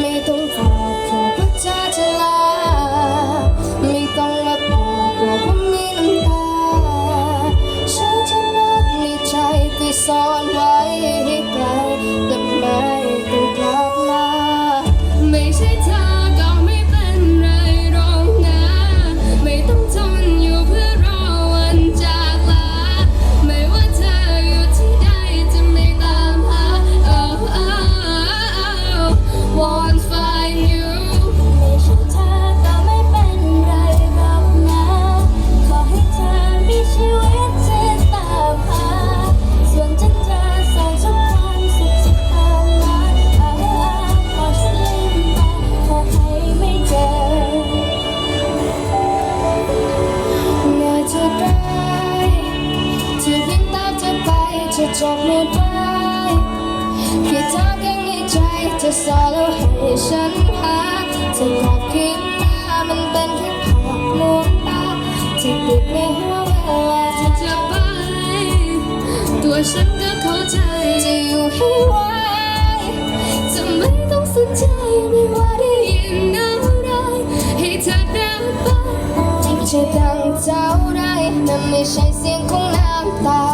ไม่ต้องฝากเพราะว่าเธอจไม่ต้องมาบเพราะมีน้ำตาฉันจะรัในใจที่ซ่อนไว้ จบไม่ได้แค่เธอแค่ในใจจะสอแล้วให้ฉันหาเธอกลับคืนมามันเป็นแค่ภาพลวงตาที่ติดในหัวเวลาที่จะไป ตัวฉันก็เข้าใจจะอยู่ให้ไวจะไม่ต้องสนใจไม่ว่าได้ยินอะไรให้เธอเดินไปไม่ใช่ดังเจ้าได้นั่นไม่ใช่เสียงของน้ำตา